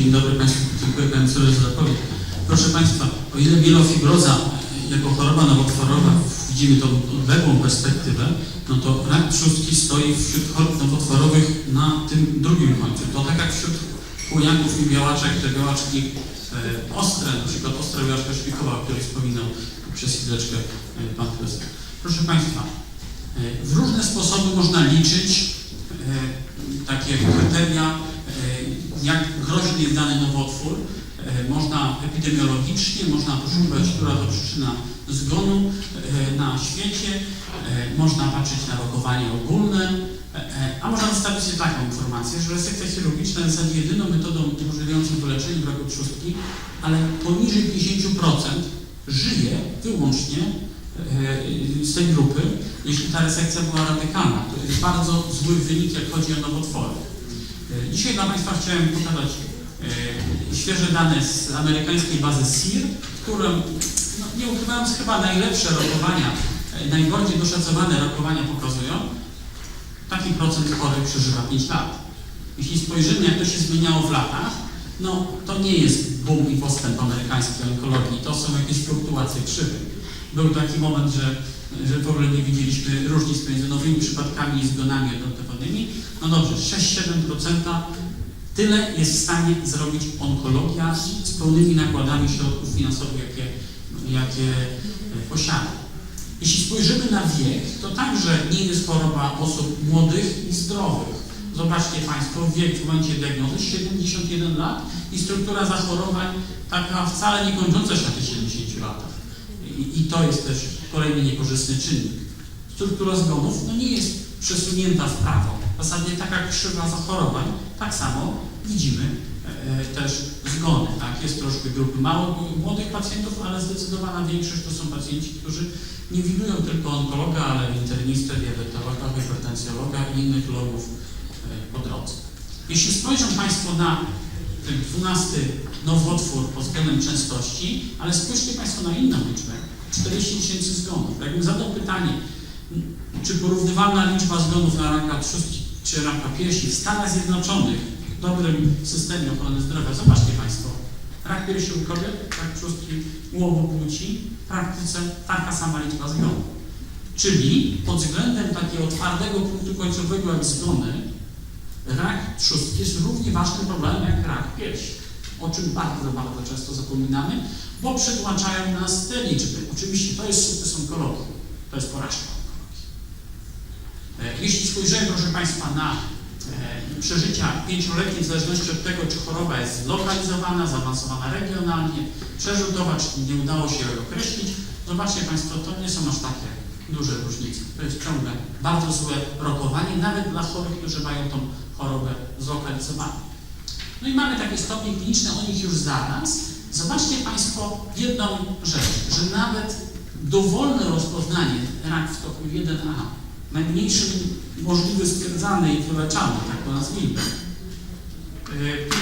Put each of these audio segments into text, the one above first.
Dzień dobry Państwu, dziękuję Panie Profesorze za odpowiedź. Proszę Państwa, o ile mielofibroza e, jako choroba nowotworowa widzimy tą odległą perspektywę, no to rak trzustki stoi wśród chorób nowotworowych na tym drugim końcu. To tak jak wśród chujaków i białaczek, te białaczki e, ostre, na przykład ostra białaczka szpikowa, o której wspominał przez chwileczkę e, Pan Profesor. Proszę Państwa, e, w różne sposoby można liczyć e, takie kryteria, jak groźny jest dany nowotwór. E, Można epidemiologicznie, można poszukiwać, która to przyczyna zgonu e, na świecie, e, można patrzeć na rokowanie ogólne, a można zostawić sobie taką informację, że resekcja chirurgiczna jest zasadzie jedyną metodą umożliwiającą wyleczenie braku trzustki, ale poniżej 50% żyje wyłącznie z tej grupy, jeśli ta resekcja była radykalna. To jest bardzo zły wynik, jak chodzi o nowotwory. Dzisiaj dla Państwa chciałem pokazać e, świeże dane z amerykańskiej bazy SIR, które, no, nie ukrywając, chyba najlepsze rokowania, e, najbardziej doszacowane rokowania pokazują, taki procent chorych przeżywa 5 lat. Jeśli spojrzymy, jak to się zmieniało w latach, no to nie jest boom i postęp amerykańskiej onkologii, to są jakieś fluktuacje krzywych. Był taki moment, że, że w ogóle nie widzieliśmy różnic między nowymi przypadkami i zgonami odnotowanymi. No dobrze, 6-7% tyle jest w stanie zrobić onkologia z pełnymi nakładami środków finansowych, jakie, jakie e, posiada. Jeśli spojrzymy na wiek, to także nie jest choroba osób młodych i zdrowych. Zobaczcie Państwo, wiek w momencie diagnozy 71 lat i struktura zachorowań taka wcale nie kończąca się na tych 70 latach. I, I to jest też kolejny niekorzystny czynnik. Struktura zgonów no nie jest przesunięta w prawo. W zasadzie tak jak krzywa zachorowań, tak samo widzimy e, też zgony. Tak? Jest troszkę grupy mało młodych pacjentów, ale zdecydowana większość to są pacjenci, którzy nie widują tylko onkologa, ale internistę, diabetologa, hipertensjologa i innych logów e, po drodze. Jeśli spojrzą Państwo na ten 12 nowotwór pod względem częstości, ale spójrzcie Państwo na inną liczbę, 40 tysięcy zgonów. Jakbym zadał pytanie, czy porównywalna liczba zgonów na raka trzustki czy raka piersi w Stanach Zjednoczonych w dobrym systemie ochrony zdrowia, zobaczcie Państwo, rak piersi u kobiet, rak trzustki u obu płci, w praktyce taka sama liczba zgonów. Czyli pod względem takiego twardego punktu końcowego jak zgony, rak trzustki jest równie ważnym problemem jak rak piersi, o czym bardzo, bardzo często zapominamy, bo przytłaczają nas te liczby. Oczywiście to jest sukces onkologii, to jest porażka onkologii. E, Jeśli spojrzymy, proszę Państwa, na e, przeżycia pięcioletnie, w zależności od tego, czy choroba jest zlokalizowana, zaawansowana regionalnie, przerzutowa, czy nie udało się jej określić, zobaczcie Państwo, to nie są aż takie duże różnice. To jest ciągle bardzo złe rokowanie, nawet dla chorych, którzy mają tą chorobę zlokalizowaną. No i mamy takie stopnie kliniczne, o nich już zaraz. Zobaczcie Państwo jedną rzecz, że nawet dowolne rozpoznanie rak w stopniu 1A, najmniejszym możliwy stwierdzany i wyleczalny, tak to nazwijmy,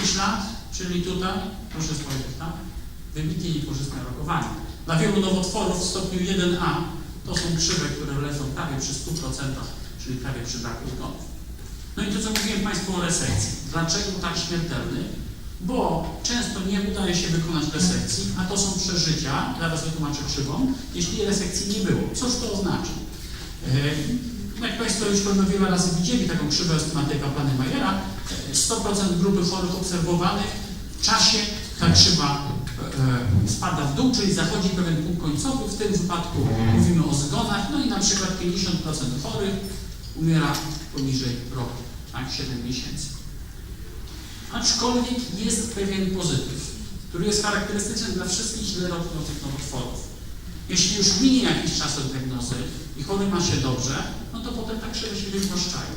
5 lat, czyli tutaj, proszę spojrzeć, tak? Wybitnie niekorzystne rokowanie. Dla wielu nowotworów w stopniu 1A to są krzywe, które lecą prawie przy 100%, czyli prawie przy braku zgonów. No i to, co mówiłem Państwu o resekcji. Dlaczego tak śmiertelny? Bo często nie udaje się wykonać resekcji, a to są przeżycia, zaraz wytłumaczę krzywą, jeśli resekcji nie było. Cóż to oznacza? E, Jak Państwo już pewno wiele razy widzieli taką krzywę estymatyka Majera, 100% grupy chorych obserwowanych w czasie ta krzywa e, spada w dół, czyli zachodzi pewien punkt końcowy. W tym wypadku mówimy o zgonach, no i na przykład 50% chorych umiera poniżej roku, tak, 7 miesięcy. Aczkolwiek jest pewien pozytyw, który jest charakterystyczny dla wszystkich źle roknących nowotworów. Jeśli już minie jakiś czas od diagnozy i chory ma się dobrze, no to potem tak krzywe się wywłaszczają.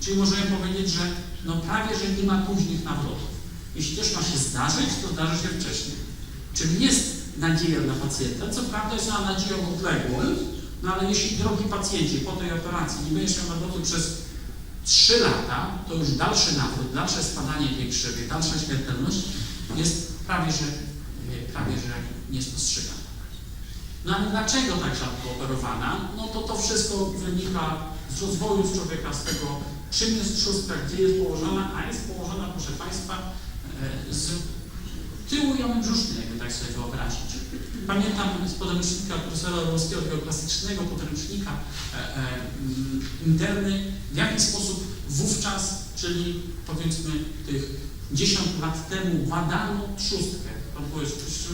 Czyli możemy powiedzieć, że no prawie, że nie ma późnych nawrotów. Jeśli też ma się zdarzyć, to zdarzy się wcześniej. Czyli jest nadzieja dla pacjenta. Co prawda jest ona nadzieją odległą, no ale jeśli drogi pacjencie po tej operacji nie będziesz miał nawrotu przez 3 lata, to już dalszy nawrót, dalsze spadanie tej krzywej, dalsza śmiertelność jest prawie, że, e, prawie, że niespostrzegana. No ale dlaczego tak rzadko operowana? No to to wszystko wynika z rozwoju człowieka, z tego, czym jest trzustka, gdzie jest położona, a jest położona, proszę Państwa, e, z tyłu jamy brzusznej, jakby tak sobie wyobrazić. Pamiętam z podręcznika profesora Orłowskiego, takiego klasycznego podręcznika e, e, mm, interny, w jaki sposób wówczas, czyli powiedzmy tych 10 lat temu badano trzustkę. To jeszcze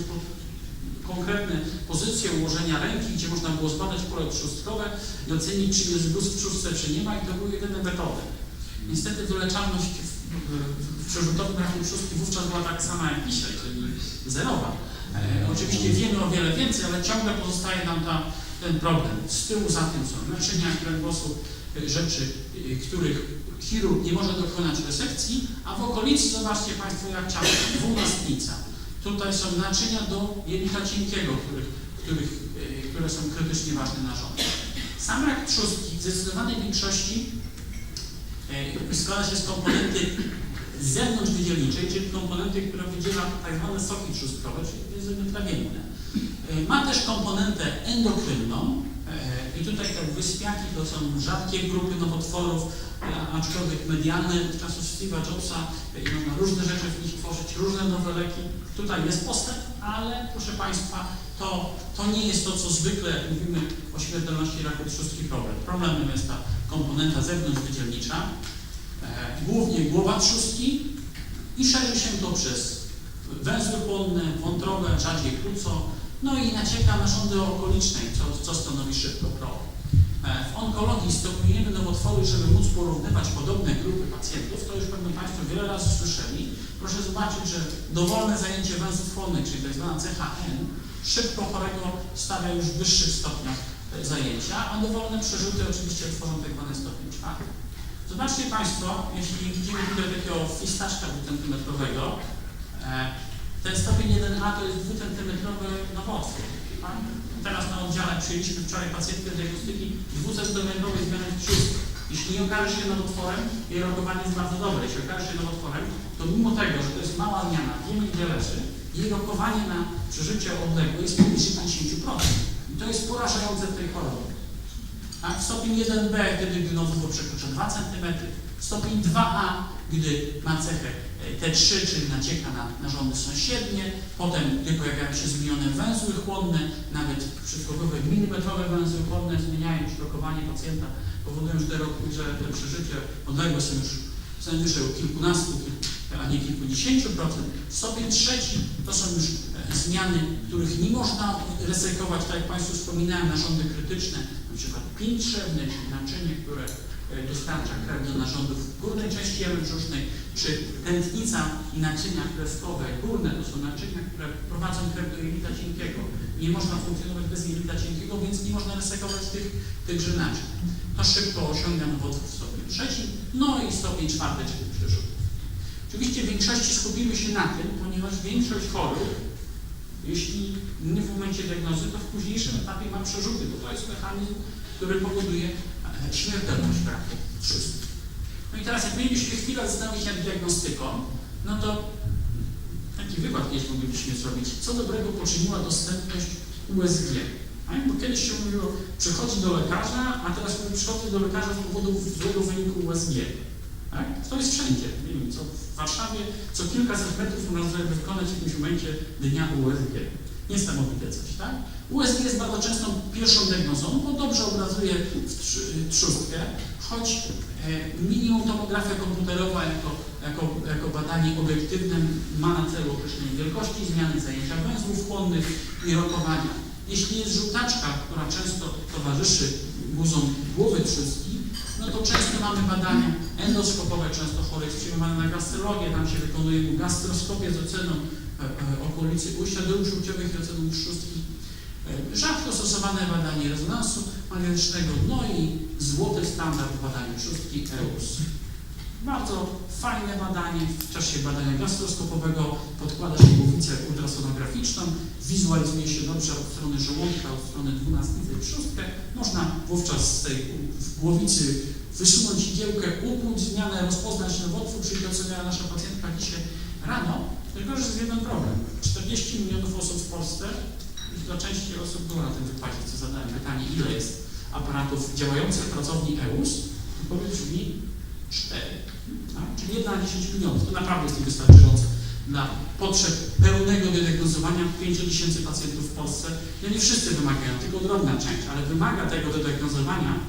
konkretne pozycje ułożenia ręki, gdzie można było zbadać pole trzustkowe i ocenić, czy jest guz w trzustce, czy nie ma i to były jedyne metody. Niestety wyleczalność w, w, w trzustki wówczas była tak sama jak dzisiaj, czyli zerowa. E, oczywiście wiemy o wiele więcej, ale ciągle pozostaje nam ta, ten problem. Z tyłu za tym są naczynia kręgosłup, e, rzeczy, e, których chirurg nie może dokonać resekcji, a w okolicy, zobaczcie Państwo, jak ciało, dwunastnica. Tutaj są naczynia do jelita cienkiego, których, których, które są krytycznie ważne narządy. Sam rak trzustki w zdecydowanej większości składa się z komponenty zewnątrzwydzielniczej, czyli komponenty, która wydziela tak zwane soki trzustkowe, czyli enzymy trawienne. E, Ma też komponentę endokrynną e, i tutaj te wyspiaki to są rzadkie grupy nowotworów, e, aczkolwiek medialne czasów Steve'a Jobsa i można różne rzeczy w nich tworzyć, różne nowe leki. Tutaj jest postęp, ale proszę Państwa, to, to nie jest to, co zwykle, jak mówimy o śmiertelności raku trzustki problem. Problemem jest ta komponenta zewnątrzwydzielnicza, głównie głowa trzustki i szerzy się to przez węzły płonne, wątrobę, rzadziej płuco, no i nacieka narządy okoliczne, co, co stanowi szybko problem. W onkologii stopniujemy nowotwory, żeby móc porównywać podobne grupy pacjentów. To już pewnie Państwo wiele razy słyszeli. Proszę zobaczyć, że dowolne zajęcie węzłów płonnych, czyli tak zwana CHN, szybko chorego stawia już w wyższych stopniach e, zajęcia, a dowolne przerzuty oczywiście tworzą tak zwany stopień. Zobaczcie Państwo, jeśli widzimy tutaj takiego fistaszka dwucentymetrowego, e, ten stopień 1A to jest dwucentymetrowy nowotwór. Tak? Teraz na oddziale przyjęliśmy wczoraj pacjentkę diagnostyki dwucentymetrowej zmiany trzustki. Jeśli nie okaże się nowotworem, jej rokowanie jest bardzo dobre. Jeśli okaże się nowotworem, to mimo tego, że to jest mała zmiana, wiemy gdzie leży, jej rokowanie na przeżycie odległe jest powyżej 50%. I to jest porażające w tej chorobie. Tak? Stopień 1B, wtedy gdy nowotwór przekroczy 2 cm, stopień 2A, gdy ma cechę e, T3, czyli nacieka na narządy sąsiednie, potem gdy pojawiają się zmienione węzły chłonne, nawet przykładowe milimetrowe węzły chłonne zmieniają już rokowanie pacjenta, powodują, że te, że te przeżycie odległe są już najwyżej o kilkunastu, a nie kilkudziesięciu procent. Stopień trzeci to są już e, zmiany, których nie można resekować, tak jak Państwu wspominałem, narządy krytyczne, na przykład pięć trzewne, czyli naczynie, które e, dostarcza krew do narządów górnej części jamy brzusznej, czy tętnica i naczynia kreskowe górne, to są naczynia, które prowadzą krew do jelita cienkiego. Nie można funkcjonować bez jelita cienkiego, więc nie można resekować tych, tychże naczyń. To szybko osiąga nowotwór w stopniu trzecim, no i stopień czwarty, czyli przerzut. Oczywiście w większości skupimy się na tym, ponieważ większość chorób, jeśli nie w momencie diagnozy, to w późniejszym etapie ma przerzuty, bo to jest mechanizm, który powoduje e, śmiertelność braku trzustki. No i teraz jak mielibyśmy chwilę zastanowić nad diagnostyką, no to taki wykład kiedyś moglibyśmy zrobić, co dobrego poczyniła dostępność USG. Bo kiedyś się mówiło, przychodzi do lekarza, a teraz mówi, przychodzi do lekarza z powodu złego wyniku USG. Tak? To jest wszędzie. Nie wiem, co w Warszawie co kilkaset metrów można wykonać w jakimś momencie dnia USG. Niesamowite coś, tak? USG jest bardzo często pierwszą diagnozą, bo dobrze obrazuje trzy- trzustkę, choć e, minimum tomografia komputerowa jako, jako, jako badanie obiektywne ma na celu określenie wielkości zmiany zajęcia węzłów chłonnych i rokowania. Jeśli jest żółtaczka, która często towarzyszy guzom głowy trzustki, to często mamy badania endoskopowe, często chory jest przyjmowany na gastrologię, tam się wykonuje mu gastroskopię z oceną e, e, okolicy ujścia dróg żółciowych i oceną trzustki. E, Rzadko stosowane badanie rezonansu magnetycznego, no i złoty standard w badaniu EUS. Bardzo fajne badanie. W czasie badania gastroskopowego podkłada się głowicę ultrasonograficzną, wizualizuje się dobrze od strony żołądka, od strony dwunastnicy trzustkę. Można wówczas z tej w głowicy wysunąć igiełkę, ukłuć zmianę, rozpoznać nowotwór, czyli to, nasza pacjentka dzisiaj rano. Tylko, że jest jeden problem. 40 milionów osób w Polsce, i dla części osób było na tym wykładzie, co zadałem pytanie, ile jest aparatów działających w pracowni EUS, odpowiedź brzmi 4. Tak? Czyli 1 na 10 milionów. To naprawdę jest niewystarczające dla potrzeb pełnego diagnozowania 5 tysięcy pacjentów w Polsce. No nie wszyscy wymagają, tylko drobna część, ale wymaga tego diagnozowania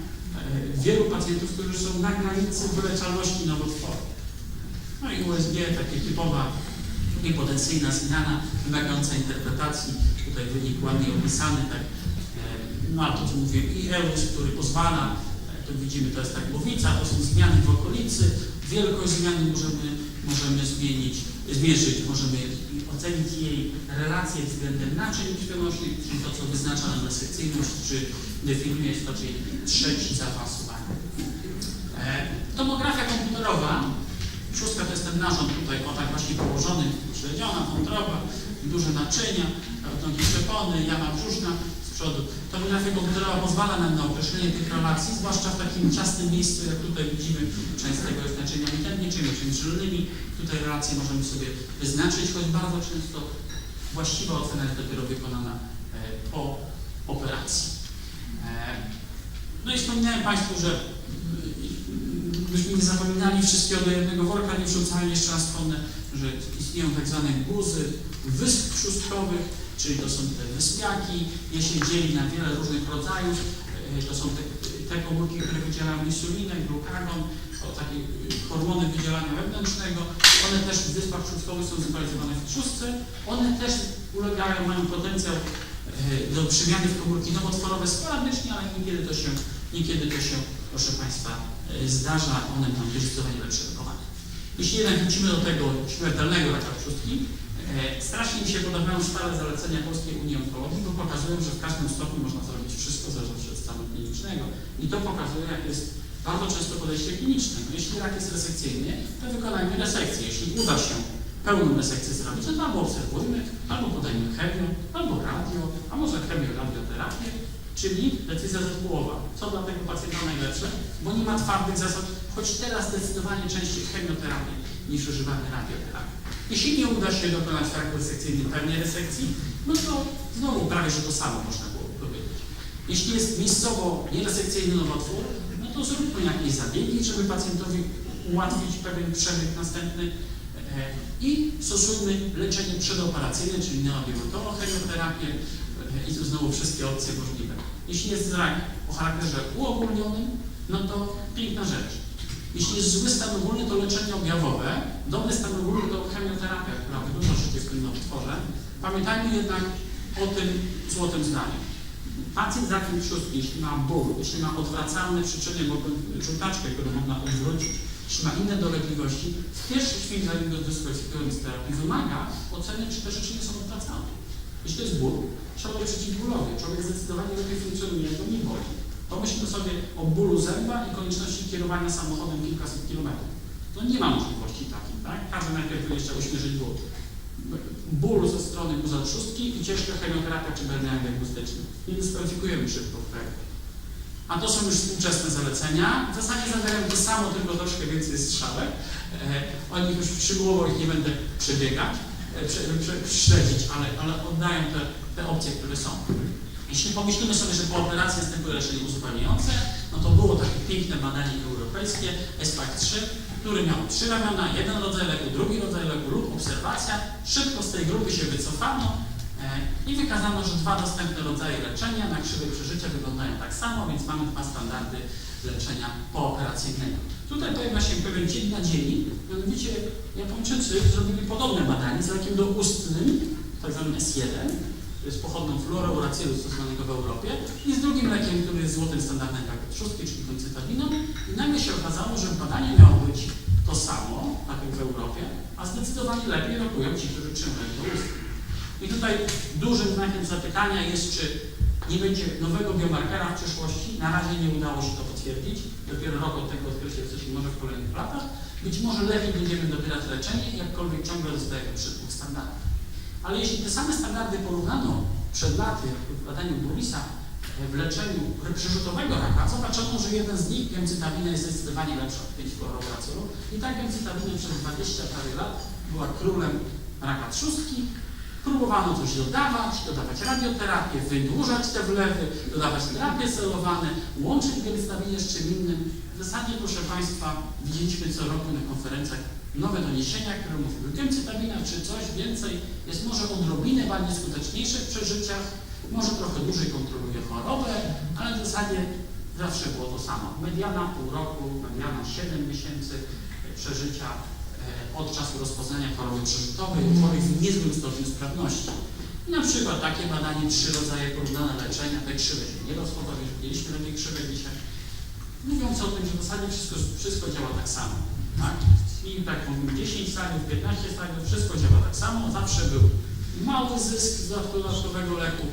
wielu pacjentów, którzy są na granicy wyleczalności nowotworu. No i USG, takie typowa hipotensyjna zmiana, wymagająca interpretacji, tutaj wynik ładnie opisany, tak, e, no a to co mówię, i EUS, który pozwala, e, tu widzimy, to jest tak głowica, to są zmiany w okolicy, wielkość zmiany możemy, możemy zmienić, zmierzyć, możemy ocenić jej relację względem naczyń krwionośnych, czyli to, co wyznacza nam resekcyjność, czy definiuje stopień trzeci zaawansowania. E, tomografia komputerowa, szóstka to jest ten narząd tutaj, o tak właśnie położony, śledziona, wątroba, duże naczynia, nogi przepony, jama brzuszna z przodu. Tomografia komputerowa pozwala nam na określenie tych relacji, zwłaszcza w takim ciasnym miejscu, jak tutaj widzimy, część z tego jest naczyniami tętniczymi, czymś żylnymi. Tutaj relacje możemy sobie wyznaczyć, choć bardzo często właściwa ocena jest dopiero wykonana e, po operacji. E, No i wspominałem Państwu, że mm, byśmy nie zapominali wszystkiego do jednego worka, nie wrzucali jeszcze raz wspomnę, że istnieją tak zwane guzy wysp trzustkowych, czyli to są te wyspiaki, je się dzieli na wiele różnych rodzajów, E, to są te, te komórki, które wydzielają insulinę, glukagon, o takie y, hormony wydzielania wewnętrznego, one też w wyspach trzustkowych są zlokalizowane w trzustce, one też ulegają, mają potencjał e, do przemiany w komórki nowotworowe sporadycznie, ale niekiedy to się, niekiedy to się proszę Państwa, e, zdarza, one mają zdecydowanie lepsze wykonanie. Jeśli jednak wrócimy do tego śmiertelnego raka trzustki, strasznie mi się podobają stare zalecenia Polskiej Unii Onkologii, bo pokazują, że w każdym stopniu można zrobić wszystko zależnie od stanu klinicznego i to pokazuje, jak jest bardzo często podejście kliniczne. No, jeśli rak jest resekcyjny, to wykonajmy resekcję. Jeśli uda się pełną resekcję zrobić, to albo obserwujmy, albo podajmy chemię, albo radio, a może chemię, radioterapię, czyli decyzja zespołowa. Co dla tego pacjenta najlepsze? Bo nie ma twardych zasad, choć teraz zdecydowanie częściej chemioterapię niż używamy radioterapii. Jeśli nie uda się dokonać w trakcie resekcyjnym pełnej resekcji, no to znowu prawie, że to samo można było powiedzieć. Jeśli jest miejscowo nieresekcyjny nowotwór, no to zróbmy jakieś zabiegi, żeby pacjentowi ułatwić pewien przebieg następny e, i stosujmy leczenie przedoperacyjne, czyli neobiotolo, chemioterapię e, i tu znowu wszystkie opcje możliwe. Jeśli jest rak o charakterze uogólnionym, no to piękna rzecz. Jeśli jest zły stan ogólny, to leczenie objawowe. Dobry stan ogólny to chemioterapia, która wydłuża życie w tym nowotworze. Pamiętajmy jednak o tym złotym zdaniu. Pacjent z rakiem trzustki, jeśli ma ból, jeśli ma odwracalne przyczyny, bo żółtaczkę, którą można odwrócić, jeśli ma inne dolegliwości, w pierwszej chwili, zanim go dyskwalifikują z terapii, wymaga oceny, czy te rzeczy nie są odwracalne. Jeśli to jest ból, trzeba przeciwbólowy. Człowiek zdecydowanie lepiej funkcjonuje, go nie boli. Pomyślmy sobie o bólu zęba i konieczności kierowania samochodem kilkaset kilometrów. No nie ma możliwości takiej, tak? Każdy najpierw będzie chciał uśmierzyć ból. Ból ze strony guza trzustki i ciężka chemioterapia czy badania diagnostyczne. Nie dyskwalifikujemy szybko w. A to są już współczesne zalecenia. W zasadzie zadają to samo, tylko troszkę więcej strzałek. E, o nich już szczegółowo ich nie będę przebiegać, e, prze, prze, śledzić, ale, ale oddają te, te opcje, które są. Jeśli pomyślimy sobie, że po operacji następuje leczenie uzupełniające, no to było takie piękne badanie europejskie, SPAC-3, który miał trzy ramiona, jeden rodzaj leku, drugi rodzaj leku lub obserwacja. Szybko z tej grupy się wycofano e, i wykazano, że dwa dostępne rodzaje leczenia na krzywej przeżycia wyglądają tak samo, więc mamy dwa standardy leczenia pooperacyjnego. Tutaj pojawia się pewien dzień na dzień, mianowicie Japończycy zrobili podobne badanie z lekiem doustnym, tak zwanym S1, jest pochodną fluorouracylu stosowanego w Europie i z drugim lekiem, który jest złotym standardem tak trzustki, czyli koncytabiną. I nagle się okazało, że badanie miało być to samo, tak jak w Europie, a zdecydowanie lepiej rokują ci, którzy trzymają lek doustny. I tutaj dużym znakiem zapytania jest, czy nie będzie nowego biomarkera w przyszłości. Na razie nie udało się to potwierdzić. Dopiero rok od tego odkrycia jesteśmy może w kolejnych latach. Być może lepiej będziemy dobierać leczenie, jakkolwiek ciągle zostajemy przy dwóch standardach. Ale jeśli te same standardy porównano przed laty w badaniu Burisa w leczeniu przyrzutowego raka, zobaczono, że jeden z nich, gemcytabina, jest zdecydowanie lepsza od 5 fluorouracylu i ta gemcytabina przez 20 prawie lat była królem raka trzustki. Próbowano coś dodawać, dodawać radioterapię, wydłużać te wlewy, dodawać terapie celowane, łączyć gemcytabinę z czym innym. W zasadzie, proszę Państwa, widzieliśmy co roku na konferencjach nowe doniesienia, które mówiły, gemcytabina czy coś więcej jest może odrobinę bardziej skuteczniejsze w przeżyciach, może trochę dłużej kontroluje chorobę, ale w zasadzie zawsze było to samo. Mediana pół roku, mediana 7 miesięcy przeżycia e, od czasu rozpoznania choroby przeżytowej u chorych w niezłym stopniu sprawności. Na przykład takie badanie, trzy rodzaje porównane leczenia, te krzywe się nie rozchodzą, już widzieliśmy na tej krzywe dzisiaj, mówiąc o tym, że w zasadzie wszystko, wszystko działa tak samo. Tak? I tak mówimy 10 slajdów, 15 slajdów, wszystko działa tak samo, zawsze był mały zysk z dodatkowego leku,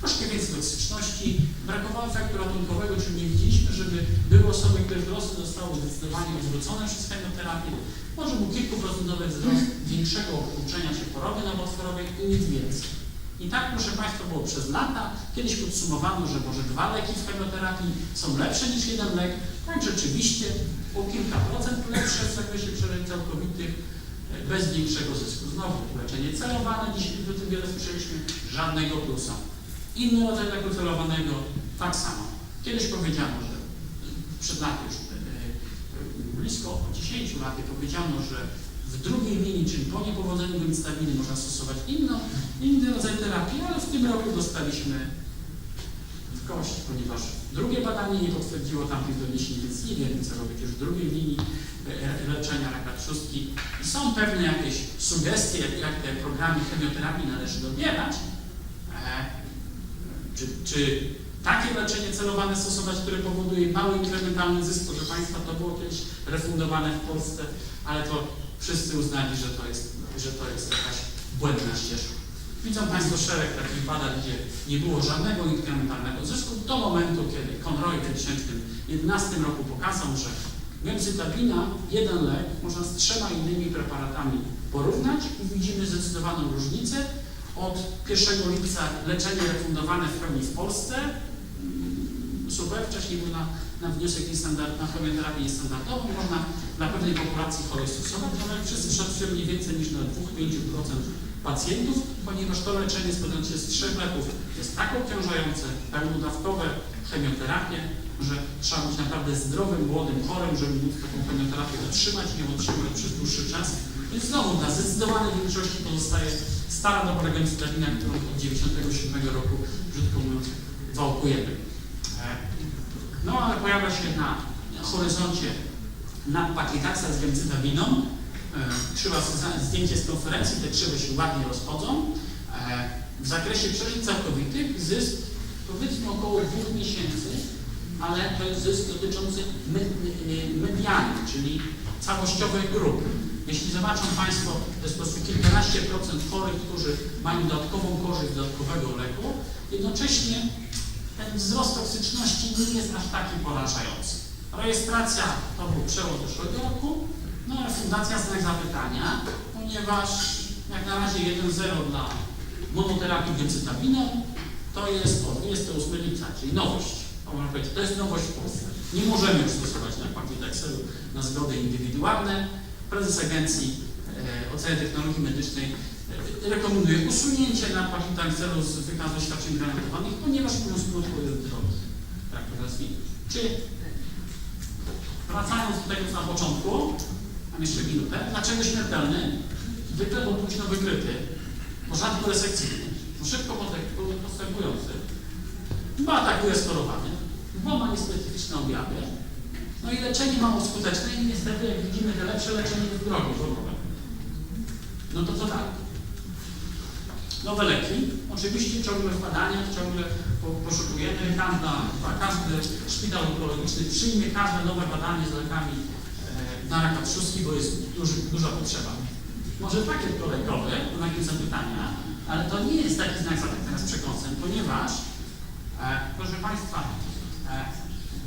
troszkę więcej toksyczności, brakowało efektu ratunkowego, czyli nie widzieliśmy, żeby były osoby, które wzrosty zostały zdecydowanie odwrócone przez chemioterapię. Może był kilkuprocentowy wzrost większego uczenia się choroby nowotworowej i nic więcej. I tak, proszę Państwa, było przez lata. Kiedyś podsumowano, że może dwa leki w chemioterapii są lepsze niż jeden lek. Tak, rzeczywiście o kilka procent lepsze w zakresie przeleń całkowitych, e, bez większego zysku. Znowu leczenie celowane, dzisiaj o tym wiele słyszeliśmy, żadnego plusa. Inny rodzaj leku celowanego, tak samo. Kiedyś powiedziano, że e, przed laty już, e, blisko 10 lat powiedziano, że w drugiej linii, czyli po niepowodzeniu gemcitabiny można stosować inną, inny rodzaj terapii, ale w tym roku dostaliśmy w kość, ponieważ drugie badanie nie potwierdziło tamtych doniesień, więc nie wiemy, co robić już w drugiej linii e, leczenia raka trzustki. I są pewne jakieś sugestie, jak, jak te programy chemioterapii należy dobierać. E, czy, czy takie leczenie celowane stosować, które powoduje mały inkrementalny zysk, proszę Państwa, to było kiedyś refundowane w Polsce, ale to wszyscy uznali, że to jest, że to jest jakaś błędna ścieżka. Widzą Państwo szereg takich badań, gdzie nie było żadnego inkrementalnego zysku do momentu, kiedy Conroy w 2011 roku pokazał, że gemcytabina, jeden lek, można z trzema innymi preparatami porównać i widzimy zdecydowaną różnicę. Od 1 lipca leczenie refundowane w pełni w Polsce, mm, super, wcześniej był na, na wniosek niestandard, na chemioterapię niestandardową, można dla pewnej populacji chorej stosować, ale wszyscy szacują mniej więcej niż na 2-5% pacjentów, ponieważ to leczenie składające się z trzech leków jest tak obciążające, pełnodawkowe, chemioterapię, że trzeba być naprawdę zdrowym, młodym, chorym, żeby móc taką chemioterapię otrzymać i ją otrzymać przez dłuższy czas. Więc znowu dla zdecydowanej większości pozostaje stara dobra gemcitabina, którą od 1997 roku, brzydko mówiąc, wałkujemy. E, No ale pojawia się na horyzoncie nadpakitacja z gemcytabiną. E, Krzywa z- zdjęcie z konferencji, te krzywe się ładnie rozchodzą. E, W zakresie przeżyć całkowitych zysk powiedzmy około dwóch miesięcy, ale to jest zysk dotyczący e, mediany, czyli całościowej grupy. Jeśli zobaczą Państwo, to jest po prostu kilkanaście procent chorych, którzy mają dodatkową korzyść dodatkowego leku, jednocześnie ten wzrost toksyczności nie jest aż taki porażający. Rejestracja to był przełom zeszłego roku, no a fundacja znak zapytania, ponieważ jak na razie 1-0 dla monoterapii gemcytabiną, to jest o 28 lipca, czyli nowość. Można powiedzieć, To jest nowość w Polsce. Nie możemy już stosować na Excelu na zgody indywidualne. Prezes Agencji e, Oceny Technologii Medycznej e, rekomenduje usunięcie na Excelu z wykazu świadczeń granatowanych, ponieważ mówiąc krótko jest drogi. Tak. Czy wracając do tego na początku, jeszcze minutę, dlaczego śmiertelny? Zwykle bo późno wykryty, bo rzadko resekcyjny, szybko po- postępujący, bo atakuje skorowany, bo ma niespecyficzne objawy, no i leczenie mało skuteczne i niestety, jak widzimy, te lepsze leczenie jest drogie ogóle. No to co dalej? Nowe leki, oczywiście ciągle w badaniach, ciągle po- poszukujemy, każda, każdy szpital onkologiczny przyjmie każde nowe badanie z lekami na raka trzustki, bo jest duży, duża potrzeba. Może pakiet kolejkowy, na jakieś zapytania, ale to nie jest taki znak zapytania z przekąsem, ponieważ, e, proszę Państwa, e,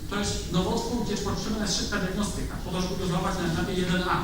to jest nowotwór, gdzie potrzebna jest szybka diagnostyka, po to, żeby na etapie 1A.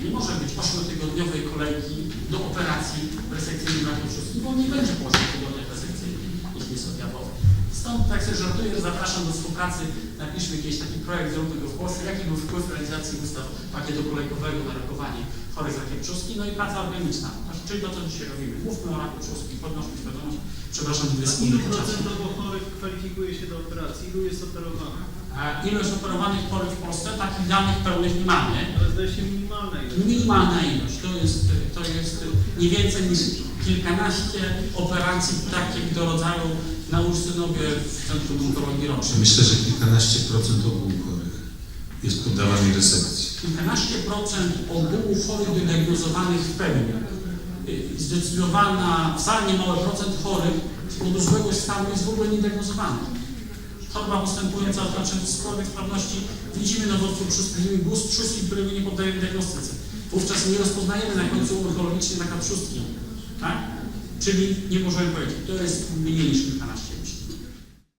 Nie może być 8-tygodniowej kolejki do operacji resekcyjnej trzustki, bo nie będzie po 8 tygodniach resekcyjnej, jeśli jest objawowy. Stąd, tak sobie żartuję, że zapraszam do współpracy, napiszmy jakiś taki projekt, zróbmy go w Polsce, jaki był wpływ realizacji ustaw pakietu kolejkowego na rokowanie chorych rakiem trzustki, no i praca organiczna, czyli to, co dzisiaj robimy. Mówmy o raku trzustki, podnośmy świadomość, przepraszam, A dwie ilu procentowo chorych kwalifikuje się do operacji? Ilu jest operowanych? A ilość operowanych chorych w Polsce, takich danych pełnych nie mamy. Ale zdaje się minimalna ilość. Minimalna ilość, to jest, to jest nie więcej niż kilkanaście operacji takich do rodzaju na Ursynowie w Centrum Onkologii Rocznej. Myślę, że kilkanaście procent ogółu chorych jest poddawanych resekcji. Kilkanaście procent ogółu chorych wydiagnozowanych w pełni. Zdecydowana, wcale nie mały procent chorych z powodu złego stanu jest w ogóle niediagnozowany. Choroba postępująca o znaczeniu składek sprawności widzimy nowotwór guz trzustki, którego nie poddajemy diagnostyce. Wówczas nie rozpoznajemy na końcu onkologicznie taka trzustki. Tak? Czyli nie możemy powiedzieć, to jest mniej niż kilkanaście